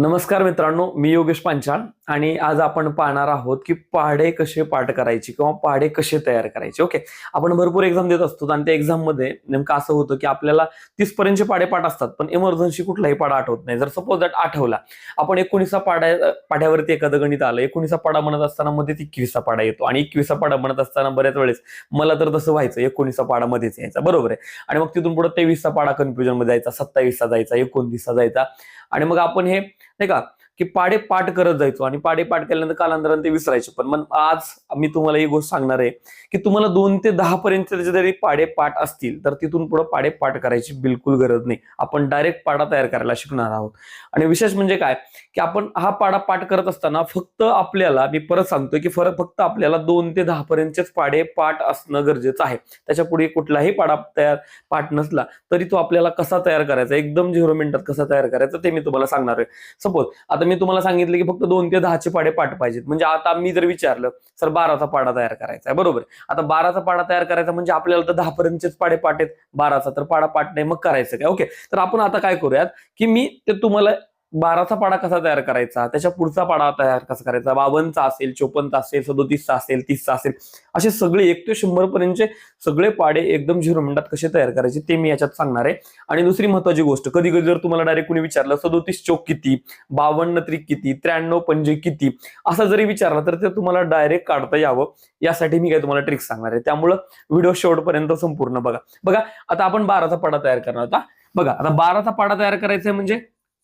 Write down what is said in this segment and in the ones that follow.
नमस्कार मित्रांनो मी योगेश पांचाळ आणि आज आपण पाहणार आहोत की पाढे कसे पाठ करायचे किंवा पाढे कसे तयार करायचे. ओके आपण भरपूर एक्झाम देत असतो आणि त्या एक्झाममध्ये नेमकं असं होतं की आपल्याला तीसपर्यंतचे पाढे पाठ असतात पण इमर्जन्सी कुठलाही पाडा आठवत नाही. जर सपोज दॅट आठवला आपण एकोणीसा पाड्या पाढ्यावरती एखादं गणित आलं एकोणीसा पाडा म्हणत असताना मध्ये एकवीसा पाडा येतो आणि एकवीसा पाडा म्हणत असताना बऱ्याच वेळेस मला तर तसं व्हायचं एकोणीसा पाडा मध्येच यायचा. बरोबर आहे? आणि मग तिथून पुढे तेवीसचा पाडा कन्फ्युजनमध्ये जायचा सत्तावीसचा जायचा एकोणतीसचा जायचा. आणि मग आपण हे नाही का? की पाडे पाठ करत जायचो. आणि पाडे पाठ केल्यानंतर कालांतराने ते विसरायचे. पण मग आज मी तुम्हाला ही गोष्ट सांगणार आहे की तुम्हाला दोन ते दहा पर्यंत जरी पाडे पाठ असतील तर तिथून पुढे पाडे पाठ करायची बिलकुल गरज नाही. आपण डायरेक्ट पाडा तयार करायला शिकणार आहोत. आणि विशेष म्हणजे काय? की आपण हा पाडा पाठ करत असताना फक्त आपल्याला मी परत सांगतोय की फरक फक्त आपल्याला दोन ते दहा पर्यंतचेच पाडे पाठ असणं गरजेचं आहे. त्याच्या पुढे कुठलाही पाडा तयार पाठ नसला तरी तो आपल्याला कसा तयार करायचा? एकदम झिरो मिनिटात कसा तयार करायचा ते मी तुम्हाला सांगणार आहे. सपोज आता मी तुम्हाला सांगितलं की फक्त दोन ते दहाचे पाडे पाठ पाहिजेत. म्हणजे आता मी जर विचारलं सर बाराचा पाडा तयार करायचा आहे. बरोबर. आता बाराचा पाडा तयार करायचा म्हणजे आपल्याला तर दहा पर्यंतचेच पाडे पाठ आहेत. बाराचा तर पाडा पाठ नाही मग करायचं काय? ओके. तर आपण आता काय करूयात की मी ते तुम्हाला बाराचा पाडा कसा तयार करायचा? त्याच्या पुढचा पाडा तयार कसा करायचा? बावनचा असेल चोपन्नचा असेल सदोतीसचा असेल तीसचा असेल असे सगळे एक ते शंभर पर्यंतचे सगळे पाडे एकदम झिरो मिनिटात कसे तयार करायचे ते मी याच्यात सांगणार आहे. आणि दुसरी महत्वाची गोष्ट कधी कधी जर तुम्हाला डायरेक्ट कुणी विचारलं सदोतीस चोक किती बावन्न त्रिक किती त्र्याण्णव पंजे किती असं जरी विचारलं तर ते तुम्हाला डायरेक्ट काढता यावं. यासाठी मी काय तुम्हाला ट्रिक सांगणार आहे. त्यामुळं व्हिडिओ शेवटपर्यंत संपूर्ण बघा. बघा आता आपण बाराचा पाडा तयार करणार होता बघा आता बाराचा पाडा तयार करायचा आहे म्हणजे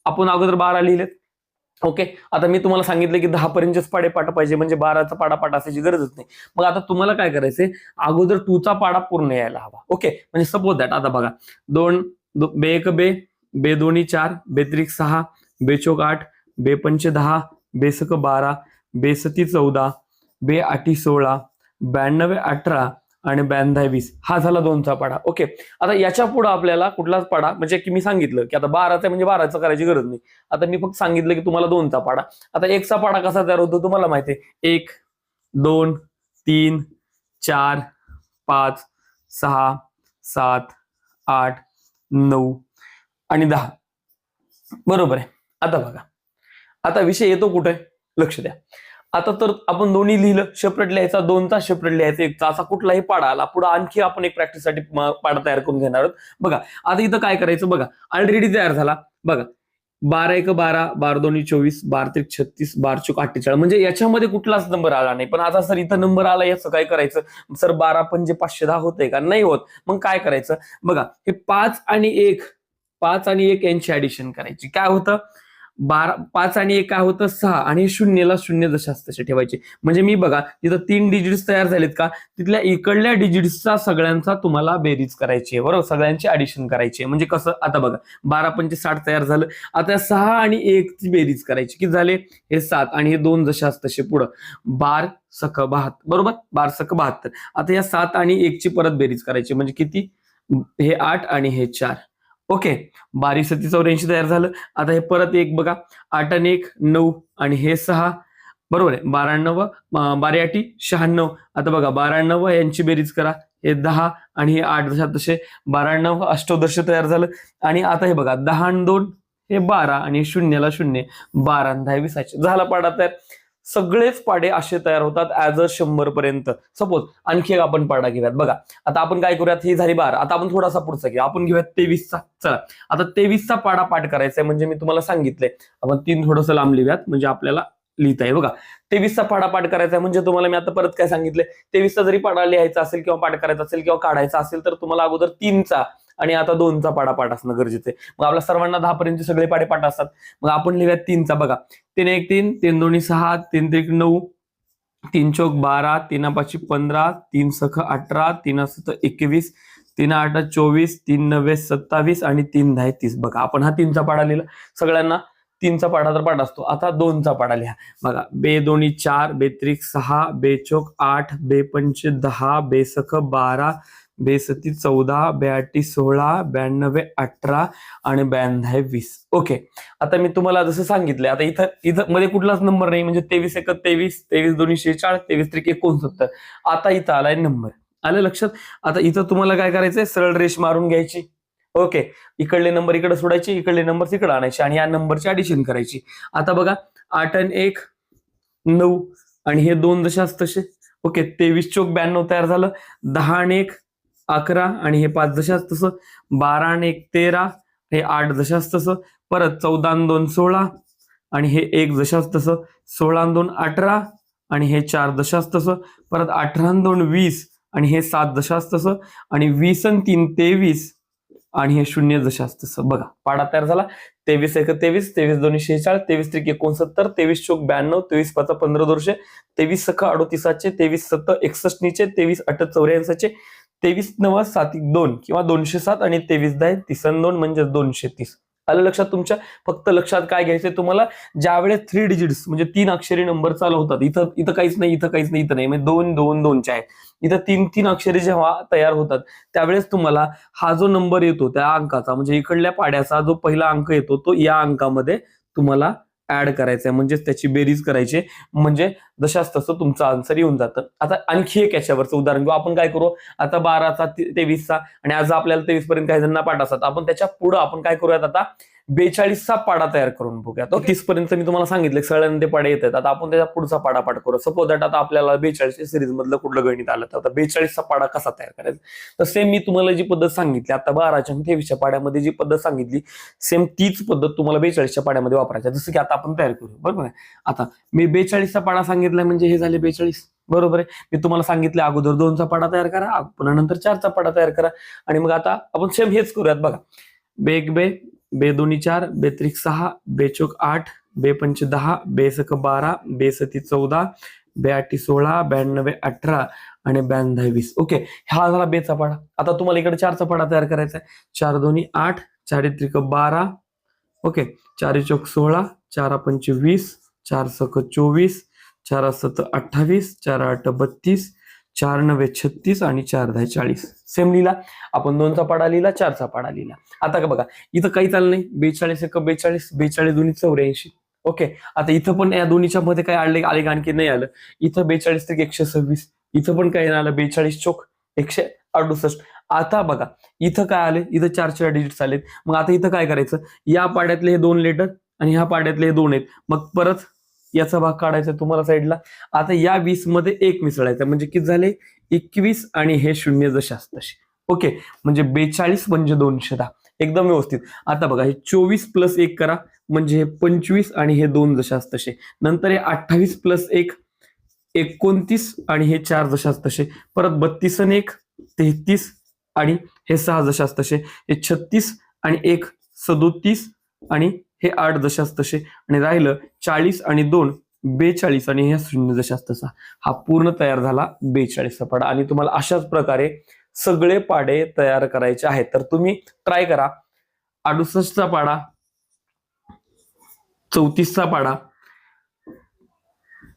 आपण अगोदर बारा लिहिलेत. ओके? आता मी तुम्हाला सांगितलं की दहा पर्यंतच पाडे पाठा पाहिजे म्हणजे बाराचा पाडा पाठ असायची गरजच नाही. मग आता तुम्हाला काय करायचंय? अगोदर टूचा पाडा पूर्ण यायला हवा. ओके? म्हणजे सपोज दॅट आता बघा. दोन दो- बे एक बे बे दोन्ही चार बेत्रिक सहा बेचोक आठ बेपंच दहा बेसक बारा बेसती चौदा बे आठी सोळा ब्याण्णवे अठरा आणि ब्याण्णव वीस. हा झाला दोनचा पाडा ओके आता याच्यापुढे आपल्याला कुठलाच पाडा म्हणजे की मी सांगितलं की आता बाराचा आहे म्हणजे बाराचा करायची गरज नाही. आता मी फक्त सांगितलं की तुम्हाला दोनचा पाडा आता एकचा पाडा कसा तयार होतो तुम्हाला माहिती आहे? एक दोन तीन चार पाच सहा सात आठ नऊ आणि दहा. बरोबर आहे. आता बघा. आता विषय येतो कुठे? लक्ष द्या. आता तर आपण दोन्ही लिहिलं शेपरेट लिहायचा दोनचा शेपरेट लिहायचा एकचा असा कुठलाही पाडा आला पुढे आणखी आपण एक प्रॅक्टिससाठी साठी पाडा तयार करून घेणार आहोत. बघा आता इथं काय करायचं बघा ऑलरेडी तयार झाला. बघा बारा एक बारा बारा दोन्ही चोवीस बारा त्रिक छत्तीस बार चौक अठ्ठेचाळीस. म्हणजे याच्यामध्ये कुठलाच नंबर आला नाही. पण आता सर इथं नंबर आला याचं काय करायचं? सर बारा पंचे पाचशे दहा होतंय का? नाही होत. मग काय करायचं? बघा हे पाच आणि एक पाच आणि एक यांची ऍडिशन करायची. काय होतं? बारा पाच आणि एक काय होतं? सहा. आणि शून्यला शून्य जशाच तसे ठेवायचे. म्हणजे मी बघा तिथं तीन डिजिट्स तयार झालेत का? तिथल्या इकडल्या डिजिट्सचा सगळ्यांचा तुम्हाला बेरीज करायची आहे. बरोबर? सगळ्यांची ॲडिशन करायची आहे. म्हणजे कसं? आता बघा बारा पंचे साठ तयार झालं. आता सहा आणि एक ची बेरीज करायची. किती झाले? हे सात आणि हे दोन जशाच तसे पुढं. बार सख बहात्तर. बरोबर? बार सख बहात्तर. आता या सात आणि एक ची परत बेरीज करायची म्हणजे किती? हे आठ आणि हे चार. ओके. बारी सती चौऱ्याऐंशी तयार झालं. आता हे परत एक बघा. आठ आणि एक नऊ आणि हे सहा. बरोबर आहे. बाराण्णव बारा आठी शहाण्णव. आता बघा बाराण्णव यांची बेरीज करा. हे दहा आणि हे आठ जशा तसे. बाराण्णव अष्टोदश तयार झालं. आणि आता हे बघा दहा आणि दोन हे बारा आणि शून्यला शून्य. बारा आणि दहा विसाचे झाला पाडा तयार. सगळेच पाडे असे तयार होतात ऍज अ शंभर पर्यंत सपोज आणखी एक आपण पाडा घेऊयात. बघा आता आपण काय करूयात? ही झाली बारा. आता आपण थोडासा पुढचा घेऊ आपण घेऊयात तेवीसचा. चला. आता तेवीसचा पाडा पाठ करायचा आहे. म्हणजे मी तुम्हाला सांगितलंय. आपण तीन थोडंसं लांब लिहूयात. म्हणजे आपल्याला लिहिताय बघा तेवीसचा पाडा पाठ करायचा आहे म्हणजे तुम्हाला मी आता परत काय सांगितलंय? तेवीसचा जरी पाडा लिहायचा असेल किंवा पाठ करायचा असेल किंवा काढायचा असेल तर तुम्हाला अगोदर तीनचा आणि आता दोनचा पाडा पाठ असणं गरजेचं आहे. मग आपल्या सर्वांना दहा पर्यंत सगळे पाडे पाठ असतात. मग आपण लिहूयात तीनचा. बघा तीन एक तीन तीन दोन्ही सहा तीन त्रिक नऊ तीन चौक बारा तीन पाचशे पंधरा तीन सख अठरा तीन सत एकवीस तीन आठ चोवीस तीन नव्वे सत्तावीस आणि तीन दहा तीस. बघा आपण हा तीनचा पाडा लिहिला. सगळ्यांना तीनचा पाडा तर पाठ असतो. आता दोनचा पाडा लिहा. बघा बे दोन्ही चार बेत्रिक सहा बेचोक आठ बेपंच दहा बेसख बारा बेसती चौदा ब्याटी सोळा ब्याण्णवे अठरा आणि ब्याण्णव वीस. ओके. आता मी तुम्हाला जसं सांगितलंय आता इथं इथं मध्ये कुठलाच नंबर नाही म्हणजे तेवीस एक तेवीस तेवीस दोन्ही शेहेचाळीस तेवीस त्रिक एकोणसत्तर. आता इथं आलाय नंबर. आलं लक्षात? आता इथं तुम्हाला काय करायचंय? सरळ रेष मारून घ्यायची. ओके. इकडले नंबर इकडे सोडायचे इकडले नंबर तिकडे आणायचे आणि या नंबरची ऍडिशन करायची. आता बघा आठ आणि एक नऊ आणि हे दोन दशास तसे. ओके तेवीस चोक ब्याण्णव तयार झालं. दहा आणि एक अकरा आणि हे पाच दशास तसं. बारा आणि एक तेरा हे आठ दशास तसं. परत चौदा आणि दोन सोळा आणि हे एक दशास तसं. सोळा आणि दोन अठरा आणि हे चार दशास तसं. परत अठरा आणि दोन वीस आणि हे सात दशास तसं. आणि वीस आणि तीन तेवीस आणि हे शून्य जसे तसं बघा पाडा तयार झाला. तेवीस एक तेवीस तेवीस दोन्ही शेहेचाळीस तेवीस त्रिक एकोणसत्तर तेवीस चोक ब्याण्णव तेवीस पाच पंधरा दोनशे तेवीस सख अडोतीसाचे तेवीस सत्त एकसष्ट निचे तेवीस अठ चौऱ्याऐंशीचे तेवीस नवा सात एक दोन किंवा दोनशे सात आणि तेवीस दहा तिसन दोन म्हणजे दोनशे तीस. आलं लक्षात तुमच्या? फक्त लक्षात काय घ्यायचंय तुम्हाला? ज्यावेळेस थ्री डिजिट्स म्हणजे तीन अक्षरी नंबर चालू होतात इथं इथं काहीच नाही इथं काहीच नाही इथं नाही म्हणजे दोन दोन दोनचे आहेत. इथं तीन तीन अक्षरी जेव्हा तयार होतात त्यावेळेस तुम्हाला हा जो नंबर येतो त्या अंकाचा म्हणजे इकडल्या पाड्याचा जो पहिला अंक येतो तो या अंकामध्ये तुम्हाला ऍड करायचंय आहे म्हणजेच त्याची बेरीज करायची. म्हणजे जशाच तसं तुमचं आन्सर येऊन जातं. आता आणखी एक याच्यावरचं उदाहरण घेऊ. आपण काय करू? आता बाराचा ते- तेवीसचा आणि आज आपल्याला तेवीस पर्यंत काही जणांना पाठ असतात. आपण त्याच्या पुढं आपण काय करूयात आता? बेचाळीसचा पाडा तयार करून बघूया तीस पर्यंत मी तुम्हाला सांगितलं सगळ्यांना ते पाडे येतात. आता आपण त्याचा पुढचा पाडा पाठ करू. सपोज दॅट आता आपल्याला बेचाळीसच्या सिरीज मधलं कुठलं गणित आलं तर आता बेचाळीसचा पाडा कसा तयार करायचा? तर सेम मी तुम्हाला जी पद्धत सांगितली आता बाराच्या आणि तेवीसच्या पाड्यामध्ये जी पद्धत सांगितली सेम तीच पद्धत तुम्हाला बेचाळीसच्या पाड्यामध्ये वापरायची जसं की आता आपण तयार करू बरोबर आहे? आता मी बेचाळीसचा पाडा सांगितलाय म्हणजे हे झाले बेचाळीस. बरोबर आहे? मी तुम्हाला सांगितलं अगोदर दोनचा पाडा तयार करा पुन्हा नंतर चारचा पाडा तयार करा. आणि मग आता आपण सेम हेच करूयात बघा. बे एक बे बे दोन्ही चार बे त्रिक सहा बेचोक आठ बे पंच दहा बेसक बारा बेसती चौदा बे आठी सोळा ब्याण्णवे अठरा आणि ब्याण्णव वीस. ओके हा झाला बेचा पाडा. आता तुम्हाला इकडे चारचा पाडा तयार करायचा आहे. चार दोन्ही आठ चारित्रिक बारा. ओके चारी चौक सोळा चार पंच वीस चार सक चोवीस चार सत अठ्ठावीस चार आठ बत्तीस चार नव्हे छत्तीस आणि चार दहा चाळीस. सेम लिहिला. आपण दोनचा पाडा लिहिला चारचा पाडा लिहिला. आता का बघा इथं काही चाललं नाही. बेचाळीस एक बेचाळीस बेचाळीस दोन्ही चौऱ्याऐंशी. ओके आता इथं पण या दोन्हीच्या मध्ये काय आले आले का आणखी नाही आलं? इथं बेचाळीस ते एकशे सव्वीस. इथं पण काय नाही आलं? बेचाळीस चोक एकशे अडुसष्ट. आता बघा इथं काय आले? इथं चार चार डिजिट आलेत. मग आता इथं काय करायचं? या पाड्यातले हे दोन लेटर आणि ह्या पाड्यातले हे दोन आहेत. मग परत याचा भाग काढायचा तुम्हाला साईडला आता या वीसमध्ये एक मिसळायचा म्हणजे किती झाले? एकवीस आणि हे शून्य जशास तसे. ओके? म्हणजे बेचाळीस म्हणजे दोनशे दहा. एकदम व्यवस्थित. आता बघा हे चोवीस प्लस एक करा. म्हणजे हे पंचवीस आणि हे दोन दशास तसे. नंतर हे अठ्ठावीस प्लस एक एकोणतीस आणि हे चार दशास तसे. परत बत्तीस आणि एक तेहतीस आणि हे सहा दशास तसे. हे छत्तीस आणि एक सदोतीस आणि हे आठ दशास तसे आणि राहिलं चाळीस आणि दोन बेचाळीस आणि हे शून्य दशास तसा. हा पूर्ण तयार झाला बेचाळीसचा पाडा. आणि तुम्हाला अशाच प्रकारे सगळे पाडे तयार करायचे आहेत. तर तुम्ही ट्राय करा. अडुसष्टचा पाडा चौतीसचा पाडा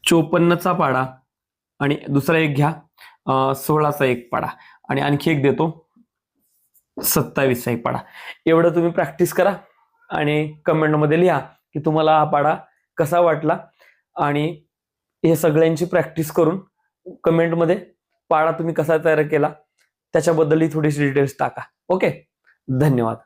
चोपन्नचा पाडा आणि दुसरा एक घ्या सोळाचा एक पाडा. आणि आणखी एक देतो सत्तावीसचा एक पाडा. एवढं तुम्ही प्रॅक्टिस करा. आणि कमेंटमध्ये लिहा की तुम्हाला हा पाडा कसा वाटला. आणि हे सगळ्यांची प्रॅक्टिस करून कमेंटमध्ये पाडा तुम्ही कसा तयार केला त्याच्याबद्दलही थोडीशी डिटेल्स टाका. ओके? धन्यवाद.